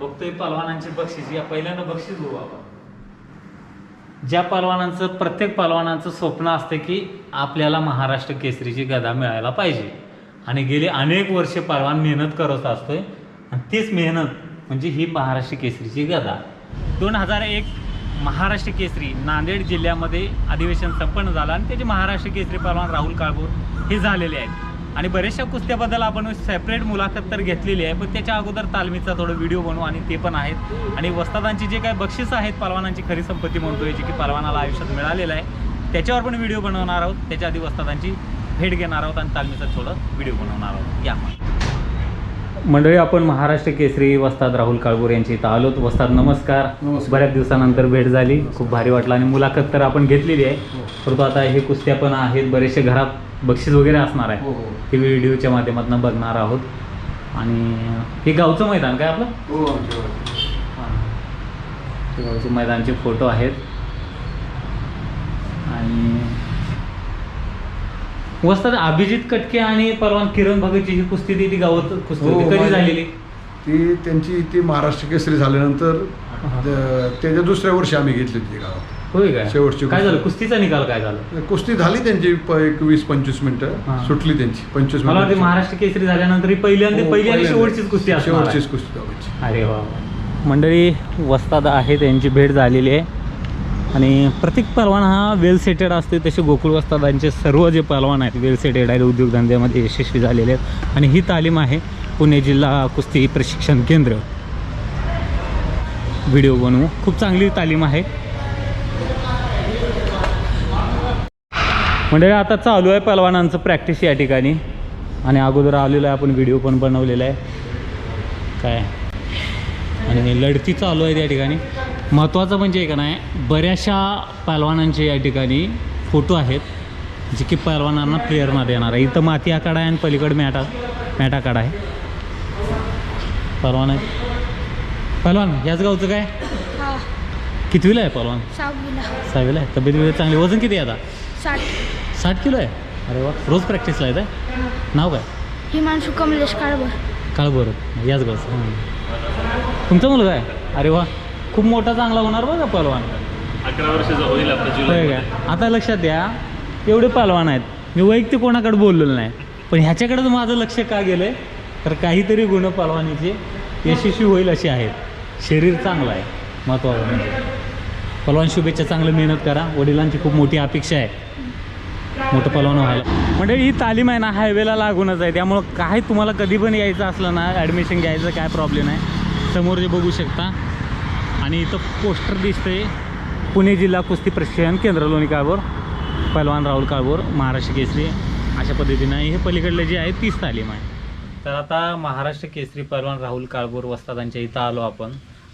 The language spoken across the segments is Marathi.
बघतोय पलवानांची बक्षीस. या पहिल्यांदा बक्षीस घेऊ आपण. ज्या पलवानांचं प्रत्येक पलवानांचं स्वप्न असतं की आपल्याला महाराष्ट्र केसरीची गदा मिळायला पाहिजे. आणि गेली अनेक वर्षे पलवान मेहनत करत असतोय. आणि तीच मेहनत म्हणजे ही महाराष्ट्र केसरीची गदा. दोन हजार एक महाराष्ट्र केसरी नांदेड जिल्ह्यामध्ये अधिवेशन संपन्न झालं आणि त्याचे महाराष्ट्र केसरी पलवान राहुल काळभोर हे झालेले आहेत. आणि बऱ्याचशा कुस्त्याबद्दल आपण सेपरेट मुलाखत तर घेतलेली आहे पण त्याच्या अगोदर तालमीचा थोडं व्हिडिओ बनवू आणि ते पण आहेत. आणि वस्तादांची जे काय बक्षीस आहेत पलवानांची खरी संपत्ती म्हणतोय जी की पलवानाला आयुष्यात मिळालेलं आहे त्याच्यावर पण व्हिडिओ बनवणार आहोत. त्याच्या आधी वस्तादांची भेट घेणार आहोत आणि तालमीचा थोडं व्हिडिओ बनवणार आहोत. या मंडळी आपण महाराष्ट्र केसरी वस्ताद राहुल काळभोर यांची इथं आलोत. वस्ताद नमस्कार. नमस्कार. बऱ्याच दिवसानंतर भेट झाली. खूप भारी वाटलं आणि मुलाखत तर आपण घेतलेली आहे. हो. परंतु आता हे कुस्त्या पण आहेत. बरेचसे घरात बक्षीस वगैरे असणार आहे. हो हो. ते व्हिडिओच्या माध्यमातून बघणार आहोत. आणि हे गावचं मैदान काय आपलं? हो ते गावचं मैदानचे फोटो आहेत. आणि वस्तात अभिजित कटके आणि परवान किरण भगतची ही कुस्ती ती ती गावात कुस्ती हो, कधी माझी- झालेली? ती त्यांची ती महाराष्ट्र केसरी झाल्यानंतर हा. द- त्याच्या दुसऱ्या वर्षी आम्ही घेतली होती गावात. होय काय शेवटची काय. झालं? कुस्तीचा निकाल काय झाला? कुस्ती झाली त्यांची प- एक वीस पंचवीस हा. मिनिटं सुटली त्यांची पंचवीस मला वाटते. महाराष्ट्र केसरी झाल्यानंतर ही पहिल्यांदा हो, पहिली आणि. शेवटचीच कुस्ती असणार आहे. शेवटचीच कुस्ती अरे वा. मंडळी वस्ताद आहे त्यांची भेट झालेली आहे. आणि प्रत्येक पहलवान हा वेल सेटेड असते तसे गोकुळ वस्तादांचे सर्व जे पहलवान आहेत वेल सेटेड आहेत उद्योगधंद्यामध्ये यशस्वी झालेले आहेत. आणि ही तालीम आहे पुणे जिल्हा कुस्ती प्रशिक्षण केंद्र. व्हिडिओ बनवू. खूप चांगली तालीम आहे. मंडळी आता चालू आहे पहलवानांचं प्रॅक्टिस या ठिकाणी. आणि अगोदर आलेलो आहे आपण व्हिडिओ पण बनवलेला आहे. काय? आणि लढती चालू आहे त्या ठिकाणी. महत्त्वाचं म्हणजे का नाही बऱ्याचशा पहलवानांचे या ठिकाणी फोटो आहेत जे की पहलवानांना प्रेरणा देणार आहे. इथं माती आखाडा आहे आणि पलीकडे मॅटा मॅट आखाडा आहे. पहलवान आहे पहलवान याच गावचं काय? हा. कितवीला आहे पहलवान सहावीला. आहे. तब्येत चांगली? वजन किती आहे आता? साठ किलो आहे? अरे वा रोज प्रॅक्टिसला आहे? नाव काय? हिमांशु कमलेश काळभर. काळ बरं याच गावचं हां. तुमचा मुलगा आहे? अरे वा खूप मोठा चांगला होणार बघा पहलवान. अकरा वर्षाचा होईल होय काय आता लक्षात द्या एवढे पहलवान आहेत. मी वैयक्तिक कोणाकडे बोललेलो नाही. पण ह्याच्याकडेच माझं लक्ष का गेलं तर काहीतरी गुण पहलवानीचे यशस्वी होईल असे आहेत. शरीर चांगलं आहे. महत्त्वाचं म्हणजे. पहलवान शुभेच्छा चांगलं मेहनत करा. वडिलांची खूप मोठी अपेक्षा आहे. मोठं पलवान व्हायला. म्हणजे ही तालीम आहे ना हायवेला लागूनच आहे. त्यामुळं काय तुम्हाला कधी पण यायचं असलं ना ॲडमिशन घ्यायचं काय प्रॉब्लेम आहे समोर जे बघू शकता आणि इथं पोस्टर दिसतंय पुणे जिल्हा कुस्ती प्रशिक्षण केंद्र लोणी काळभोर पलवान राहुल काळभोर महाराष्ट्र केसरी अशा पद्धतीनं. हे पलीकडले जे आहे तीच तालीम आहे. तर आता महाराष्ट्र केसरी पलवान राहुल काळभोर वस्तादांच्या इथं आलो आपण.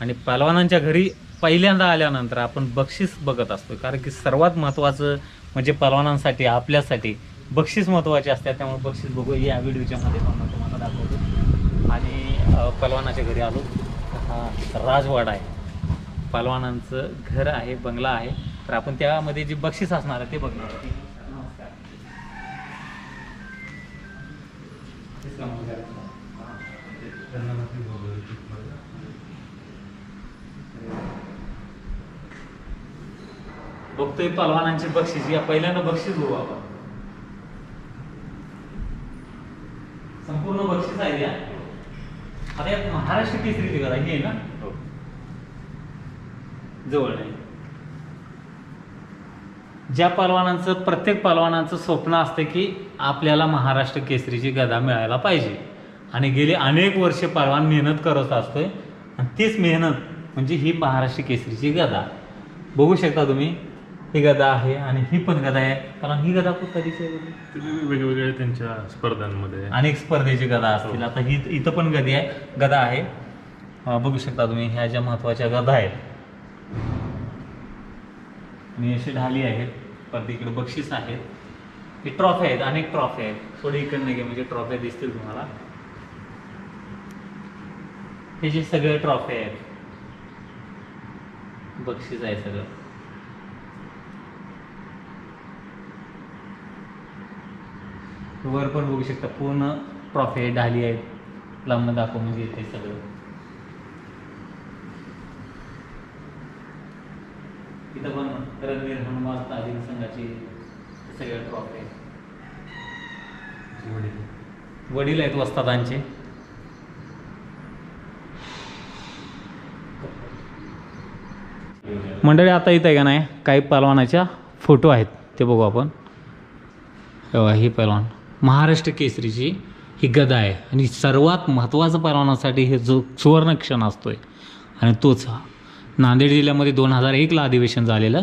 आणि पलवानांच्या घरी पहिल्यांदा आल्यानंतर आपण बक्षीस बघत असतो कारण की सर्वात महत्त्वाचं म्हणजे पलवानांसाठी आपल्यासाठी बक्षीस महत्त्वाचे असतात त्यामुळे बक्षीस बघू या व्हिडिओच्या माध्यमातून तुम्हाला दाखवतो. आणि पलवानाच्या घरी आलो. हा राजवाडा आहे. पलवानांचं घर आहे बंगला आहे. तर आपण त्यामध्ये जे बक्षीस असणार आहे ते बघणार आहोत. नमस्कार. बघतोय पलवानांची बक्षीस या पहिल्यांदा बक्षीस घेऊ आपण. संपूर्ण बक्षीस आहे या. आता यात महाराष्ट्र केसरी करा हे आहे ना जवळ नाही ज्या पलवानांचं प्रत्येक पलवानाचं स्वप्न असतं की आपल्याला महाराष्ट्र केसरीची गदा मिळायला पाहिजे. आणि गेली अनेक वर्षे पलवान मेहनत करत असतोय. आणि तीच मेहनत म्हणजे ही महाराष्ट्र केसरीची गदा. बघू शकता तुम्ही ही गदा आहे आणि ही पण गदा आहे. कारण ही गदा पण कधीची आहे वेगवेगळ्या त्यांच्या स्पर्धांमध्ये. अनेक स्पर्धेची गदा असतील. आता ही इथं पण गदी आहे. गदा आहे. अं, बघू शकता तुम्ही ह्या ज्या महत्त्वाच्या गदा आहेत. आणि अशी ढाली आहेत. परत इकडे बक्षीस आहेत. हे ट्रॉफी आहेत. अनेक ट्रॉफी आहेत. थोडी इकडे नाही म्हणजे ट्रॉफी दिसतील तुम्हाला. हे जे सगळे ट्रॉफी आहेत. बक्षीस आहे सगळं. वर पण बघू शकता पूर्ण ट्रॉफी ढाली आहे लांब दाखव म्हणजे येते सगळं. इथं पण रणवीर हनुमान तालीम संघाची सगळे ट्रॉफी वडील. वडील आहेत वस्तादांचे. मंडळी आता इथं आहे का नाही काही पलवानाच्या फोटो आहेत ते बघू आपण. ही पलवान महाराष्ट्र केसरीची ही गदा आहे. आणि सर्वात महत्त्वाचं पलवानासाठी हे जो सुवर्ण क्षण असतोय आणि तोच हा. नांदेड जिल्ह्यामध्ये दोन हजार एकला अधिवेशन झालेलं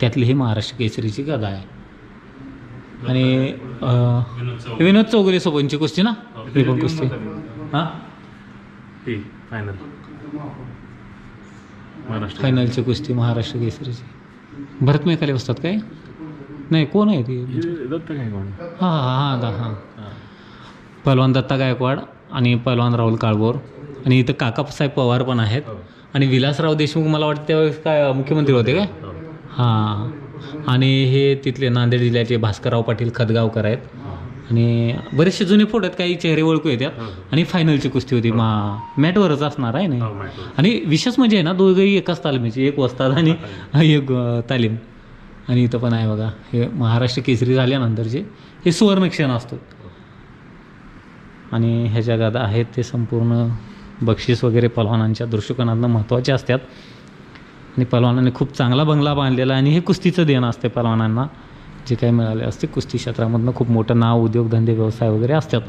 त्यातली ही महाराष्ट्र केसरीची गदा आहे. आणि विनोद चौगुले सोबतची कुस्ती ना? ही पण कुस्ती. हां? फायनल महाराष्ट्र फायनलची कुस्ती महाराष्ट्र केसरीची. भरत मेकाले बसतात काय? नाही कोण आहे ती? दत्त कोण हां हां हां हां हां. पहलवान दत्ता गायकवाड आणि पहलवान राहुल काळभोर. आणि इथं काकासाहेब पवार पण आहेत. आणि विलासराव देशमुख मला वाटतं त्यावेळेस काय मुख्यमंत्री होते काय? हां. आणि हे तिथले नांदेड जिल्ह्याचे भास्करराव पाटील खदगावकर आहेत. आणि बरेचसे जुने फोटो आहेत काही चेहरे ओळखू येतात. आणि फायनलची कुस्ती होती. मा मॅटवरच असणार आहे नाही आणि विशेष म्हणजे आहे ना दोघंही एकाच तालमीचे एक वस्ताद आणि एक तालीम. आणि इथं पण आहे बघा. हे महाराष्ट्र केसरी झाल्यानंतरचे हे सुवर्णक्षण असतो. आणि ह्याच्या गादा आहेत ते संपूर्ण बक्षीस वगैरे पलवानांच्या दृष्टिकोनातनं महत्त्वाचे असतात. आणि पलवानांनी खूप चांगला बंगला बांधलेला आणि हे कुस्तीचं देणं असते पलवानांना. जे काही मिळाले असते कुस्ती क्षेत्रामधनं खूप मोठं नाव उद्योगधंदे व्यवसाय वगैरे असतात.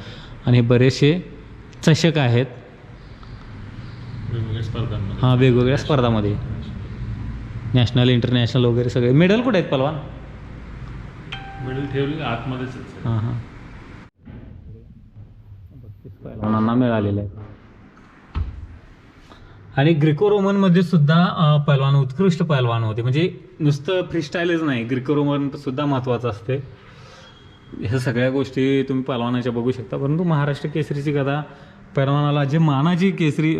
आणि हे बरेचसे चषक आहेत. हां वेगवेगळ्या स्पर्धामध्ये. नॅशनल इंटरनॅशनल वगैरे सगळे. मेडल कुठे आहेत पलवान? मेडल ठेवले आतमध्येच. हां हां. मिळालेले आणि ग्रिको रोमनमध्ये सुद्धा पहलवान उत्कृष्ट पहलवान होते. म्हणजे नुसतं फ्रीस्टाईलच नाही ग्रिको रोमन सुद्धा महत्त्वाचं असते. ह्या सगळ्या गोष्टी तुम्ही पहलवानाच्या बघू शकता. परंतु महाराष्ट्र केसरीची गदा पहलवानाला जे मानाची केसरी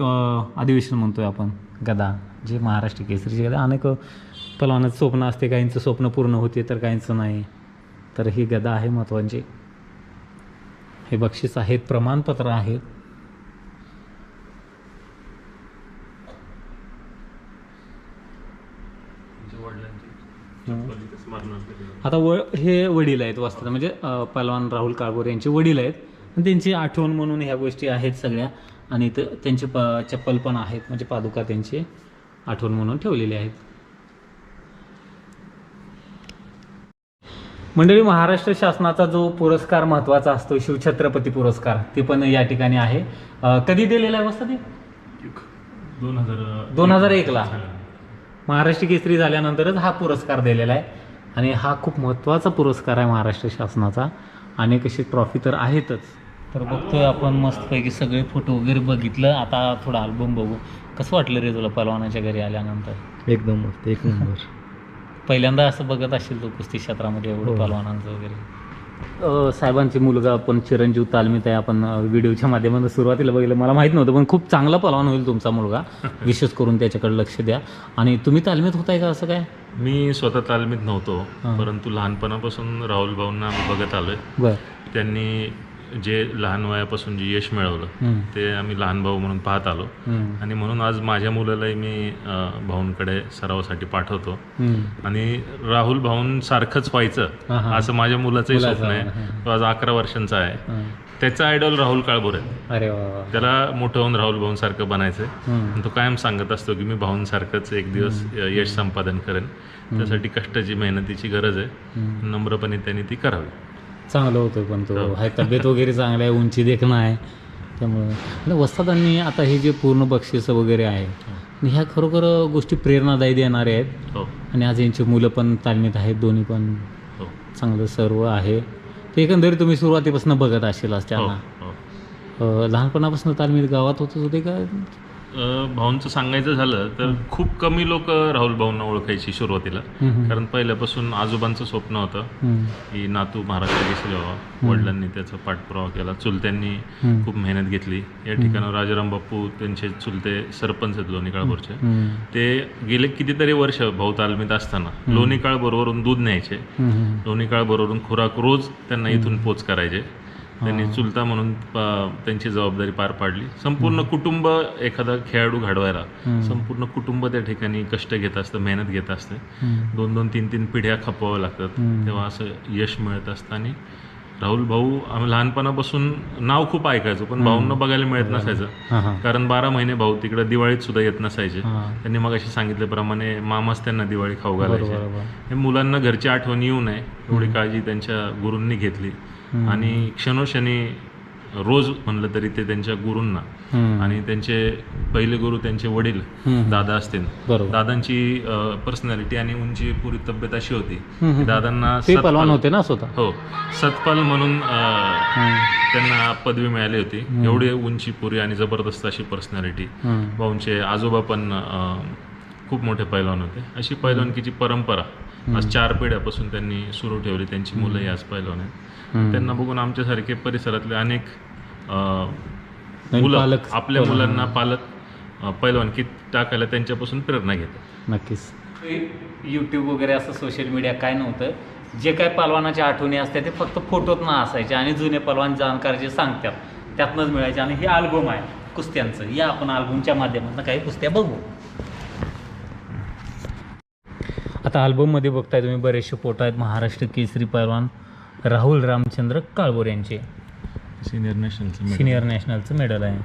अधिवेशन म्हणतोय आपण गदा जे महाराष्ट्र केसरीची गदा अनेक पहलवानाचं स्वप्न असते काहींचं स्वप्न पूर्ण होते तर काहींचं नाही. तर ही गदा आहे महत्त्वाची हे बक्षीस आहेत प्रमाणपत्र आहेत. आता व हे वडील आहेत वास्तव म्हणजे अं, पहलवान राहुल काळभोर यांचे वडील आहेत. आणि त्यांची आठवण म्हणून ह्या गोष्टी आहेत सगळ्या. आणि इथं त्यांचे प चप्पल पण आहेत म्हणजे पादुका त्यांची आठवण म्हणून ठेवलेली आहेत. मंडळी महाराष्ट्र शासनाचा जो पुरस्कार महत्त्वाचा असतो शिवछत्रपती पुरस्कार ते पण या ठिकाणी आहे. कधी दिलेला आहे वास्तव ते दोन हजार दोन हजार एकला महाराष्ट्र केसरी झाल्यानंतरच हा पुरस्कार दिलेला आहे. आणि हा खूप महत्त्वाचा पुरस्कार आहे महाराष्ट्र शासनाचा. अनेक अशी ट्रॉफी तर आहेतच. तर बघतोय आपण मस्तपैकी सगळे फोटो वगैरे बघितलं. आता थोडा अल्बम बघू. कसं वाटलं रे तुला पलवानाच्या घरी आल्यानंतर? एकदम मस्त एक नंबर. पहिल्यांदा असं बघत असेल तो कुस्ती क्षेत्रामध्ये एवढं हो. पलवानांचं वगैरे? साहेबांची मुलगा पण चिरंजीव तालमीत आहे. आपण व्हिडिओच्या माध्यमातून सुरुवातीला बघितलं. मला माहीत नव्हतं पण खूप चांगला पलवान होईल तुमचा मुलगा. विशेष करून त्याच्याकडे लक्ष द्या. आणि तुम्ही तालमीत होताय का असं काय? मी स्वतः तालमीत नव्हतो. हां. परंतु लहानपणापासून राहुल भाऊंना आम्ही बघत आलोय. बरं. त्यांनी जे लहान वयापासून जे यश मिळवलं. ते आम्ही लहान भाऊ म्हणून पाहत आलो. आणि म्हणून आज माझ्या मुलालाही मी भाऊंकडे सरावासाठी पाठवतो. आणि राहुल भाऊंसारखंच व्हायचं. असं माझ्या मुलाचंही मुलाचं स्वप्न आहे. तो आज अकरा वर्षांचा आहे. त्याचा आयडॉल राहुल काळभोर आहे अरे. त्याला मोठं होऊन राहुल भाऊंसारखं बनायचं हम्म. आणि तो कायम सांगत असतो की मी भाऊंसारखंच एक दिवस यश संपादन करेन त्यासाठी कष्टाची मेहनतीची गरज आहे. नम्रपणे त्यांनी ती करावी चांगलं होतं पण तो. हो. आहे तब्येत वगैरे चांगला आहे उंची देखणं आहे. त्यामुळं. आणि वस्तादांनी आता हे जे पूर्ण बक्षीस वगैरे आहे आणि ह्या खरोखर गोष्टी प्रेरणादायी देणारे आहेत. हो. आणि आज यांची मुलं पण तालमीत आहेत दोन्ही पण हो. चांगलं सर्व आहे. ते एकंदरीत तुम्ही सुरुवातीपासून बघत असेलच हो त्यांना. हो लहानपणापासून तालमीत गावात होतच होते का भाऊंचं सांगायचं झालं तर खूप कमी लोक राहुल भाऊंना ओळखायची सुरुवातीला. कारण पहिल्यापासून आजोबांचं स्वप्न होतं. की नातू महाराष्ट्र केसरी व्हावा. वडिलांनी त्याचा पाठपुरावा केला. चुलत्यांनी. खूप मेहनत घेतली. या ठिकाणी राजाराम बाप्पू त्यांचे चुलते सरपंच आहेत लोणी काळभोरचे. हम्म. ते गेले कितीतरी वर्ष भाऊ तालमीत असताना. लोणी काळ बरोबरून दूध न्यायचे. लोणी काळ बरोबरून खुराक रोज त्यांना इथून पोच करायचे. त्यांनी. चुलता म्हणून त्यांची जबाबदारी पार पाडली. संपूर्ण कुटुंब एखादा खेळाडू घडवायला. संपूर्ण कुटुंब त्या ठिकाणी कष्ट घेत असतं मेहनत घेत असते. दोन दोन तीन तीन पिढ्या खपवाव्या लागतात. तेव्हा असं यश मिळत असतं आणि राहुल भाऊ आम्ही लहानपणापासून नाव खूप ऐकायचो पण भाऊंना बघायला मिळत नसायचं. कारण बारा महिने भाऊ तिकडे दिवाळीत सुद्धा येत नसायचे. त्यांनी मग अशी सांगितल्याप्रमाणे मामाच त्यांना दिवाळी खाऊ घालायचे. हे मुलांना घरची आठवण येऊ नये एवढी काळजी त्यांच्या गुरूंनी घेतली. आणि क्षणोक्षणी रोज म्हणलं तरी ते त्यांच्या गुरूंना. आणि त्यांचे पहिले गुरु त्यांचे वडील. दादा असतील. दादांची पर्सनॅलिटी आणि उंची पुरी तब्येत अशी होती दादांना सतपाल- होते ना स्वतः? हो. सतपाल म्हणून. त्यांना पदवी मिळाली होती. एवढी उंची पुरी आणि जबरदस्त अशी पर्सनॅलिटी. भाऊंचे आजोबा पण खूप मोठे पैलवान होते. अशी पैलवानकीची परंपरा. आज चार पिढ्यापासून त्यांनी सुरू ठेवली. त्यांची मुलंही आज पैलवान आहेत. त्यांना बघून आमच्यासारखे परिसरातले अनेक मुलं पालक. आपल्या पैलवान. मुलांना पालक अं, पैलवानकीत टाकायला त्यांच्यापासून प्रेरणा घेतात. नक्कीच. यूट्यूब वगैरे असं सोशल मीडिया काय नव्हतं. जे काय पलवानाच्या आठवणी असतात ते फक्त फोटोत ना असायचे आणि जुने पलवान जाणकार जे सांगतात त्यातनंच मिळायचे. आणि हे अल्बम आहे कुस्त्यांचं. या आपण अल्बमच्या माध्यमातून काही कुस्त्या बघू. आता अल्बममध्ये बघताय तुम्ही बरेचसे फोटो आहेत. महाराष्ट्र केसरी पलवान राहुल रामचंद्र काळभोर यांचे. सिनियर नॅशनलचं सिनियर नॅशनलचं मेडल आहे.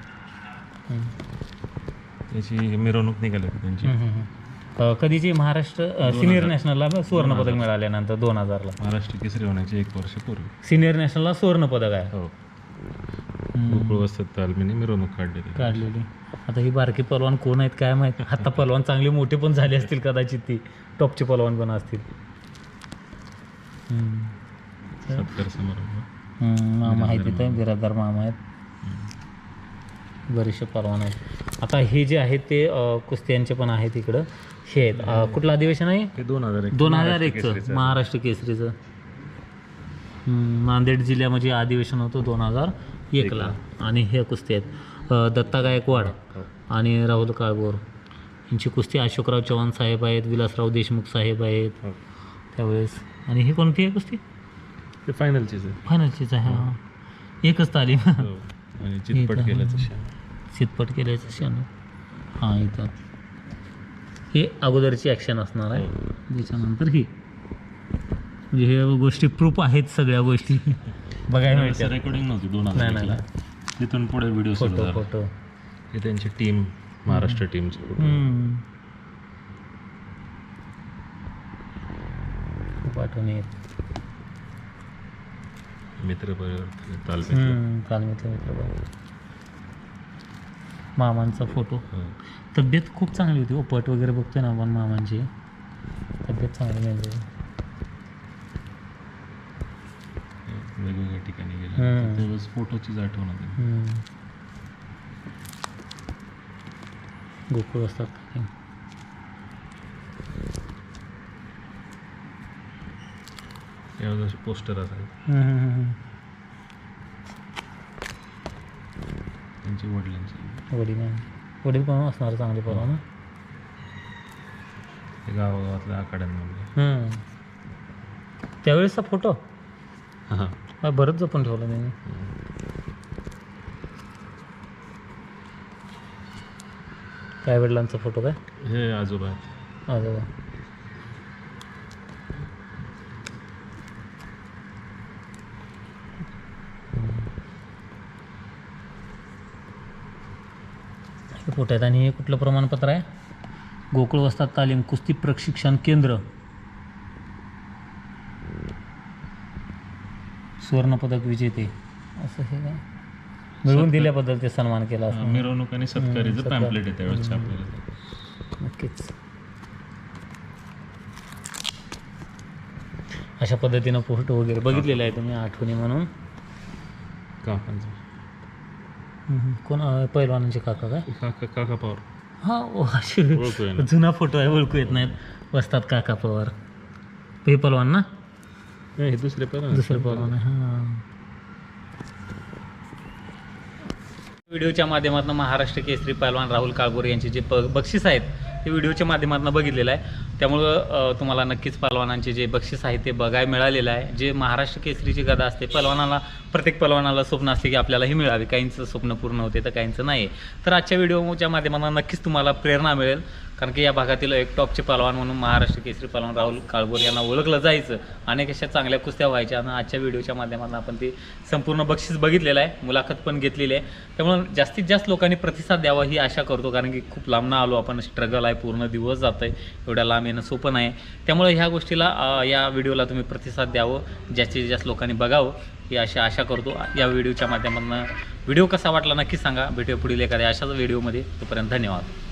त्याची मिरवणूक निघाली होती त्यांची. हम्म, हम्म, हम्म. अ, कधीची महाराष्ट्र सिनियर नॅशनलला सुवर्ण पदक मिळाल्यानंतर दोन हजारला. महाराष्ट्र केसरी होण्याचे एक वर्षापूर्वी सिनियर नॅशनलला सुवर्ण पदक आहे. हो. गोकुळ तालमीने मिरवणूक काढलेली. काढलेली. आता ही बारकी पलवान कोण आहेत काय माहिती? आता पलवान चांगले मोठे पण झाले असतील कदाचित ती. टॉपचे पलवान पण असतील. हम्म. सत्कार समारंभ मामा आहेत तिथं बिरादार मामा आहेत. बरेचसे पलवान आहेत. आता हे जे आहेत ते कुस्त्यांचे पण आहेत इकडं. हे आहेत. कुठलं अधिवेशन आहे? दोन हजार एक दोन हजार एकचं. महाराष्ट्र केसरीचं. नांदेड जिल्ह्यामध्ये अधिवेशन होतं दोन हजार एकला. आणि हे कुस्ती आहेत. दत्ता गायकवाड आणि राहुल काळभोर. यांची कुस्ती अशोकराव चव्हाण साहेब आहेत विलासराव देशमुख साहेब आहेत. हो. त्यावेळेस. आणि ही कोणती आहे कुस्ती? ते फायनलचीच आहे. फायनलचीच आहे हा. एकच तालीम. हो. आणि चितपट इथं. केल्याचं क्षण. चितपट केल्याचं क्षण हां इथं. हे अगोदरची ॲक्शन असणार आहे. त्याच्यानंतर ही. म्हणजे हे गोष्टी प्रूफ आहेत सगळ्या गोष्टी. बघायला मिळतात रेकॉर्डिंग नव्हती दोन नाही हजार नाही एकला. तिथून पुढे व्हिडिओ सुरू फोटो झाला. फोटो हे त्यांची टीम महाराष्ट्र टीमची. खूप आठवणी आहेत मित्र परिवार तालमीतलं हम्म, तालमीतले मित्र. मामांचा फोटो हो. तब्येत खूप चांगली होती हो पट वगैरे बघतोय ना आपण मामांची तब्येत चांगली म्हणजे वेगवेगळ्या ठिकाणी हम्म. गेले तेव्हाच फोटोचीच आठवण होती हम्म. गोकुळ असतात काही. त्यावेळेस पोस्टर असायचे. त्यांची वडिलांची वडील आहे. वडील पण असणार चांगले परवा ना ते गावागावातल्या आखाड्यांमध्ये. त्यावेळेसचा फोटो हां हा बरंच जपून ठेवला त्यांनी काय वडिलांचा फोटो काय हे आजोबा आहेत. आजोबा फोटो आहेत आणि हे कुठलं प्रमाणपत्र आहे? गोकुळ वस्ताद तालीम कुस्ती प्रशिक्षण केंद्र. सुवर्णपदक विजेते. असं हे काय? मिळवून दिल्याबद्दल ते सन्मान केला असं मिरवणूक आणि सत्कारीचं सत्कार. पॅम्पलेट आहे त्यावेळेस छापलेलं नक्कीच. अशा पद्धतीनं फोटो वगैरे बघितलेले आहे तुम्ही आठवणी म्हणून. काकांचं. हम्म. कोण अं, पैलवानांचे काका काय? काका काका पवार. हा ओ, ओळखू. जुना फोटो आहे ओळखू येत नाहीत. बसतात काका पवार. हे पलवान ना? नाही हे दुसरे पण दुसरे पलवान आहे हां. व्हिडिओच्या माध्यमातून महाराष्ट्र केसरी पैलवान राहुल काळभोर यांचे जे प बक्षीस आहेत ते व्हिडिओच्या माध्यमातून बघितलेलं आहे. त्यामुळं तुम्हाला नक्कीच पलवानांचे जे बक्षीस आहे ते बघायला मिळालेलं आहे. जे महाराष्ट्र केसरीची गदा असते पलवानाला प्रत्येक पलवानाला स्वप्न असते की आपल्याला ही मिळावी. काहींचं स्वप्न पूर्ण होते तर काहींचं नाही. तर आजच्या व्हिडिओच्या माध्यमातून नक्कीच तुम्हाला प्रेरणा मिळेल. कारण की या भागातील एक टॉपचे पलवान म्हणून महाराष्ट्र केसरी पलवान राहुल काळभोर यांना ओळखलं जायचं. अनेक अशा चांगल्या कुस्त्या व्हायच्या आणि आजच्या व्हिडिओच्या माध्यमातून आपण ते संपूर्ण बक्षीस बघितलेलं आहे. मुलाखत पण घेतलेली आहे. त्यामुळे जास्तीत जास्त लोकांनी प्रतिसाद द्यावा ही आशा करतो. कारण की खूप लांबनं आलो. आपण स्ट्रगल आहे. पूर्ण दिवस जात आहे एवढ्या लांब येणं सोपं नाही. त्यामुळे ह्या गोष्टीला या व्हिडिओला तुम्ही प्रतिसाद द्यावं जास्तीत जास्त लोकांनी बघावं ही अशी आशा करतो. या व्हिडिओच्या माध्यमातून व्हिडिओ कसा वाटला नक्की सांगा. भेटूया पुढील एखाद्या अशाच व्हिडिओमध्ये. तोपर्यंत धन्यवाद.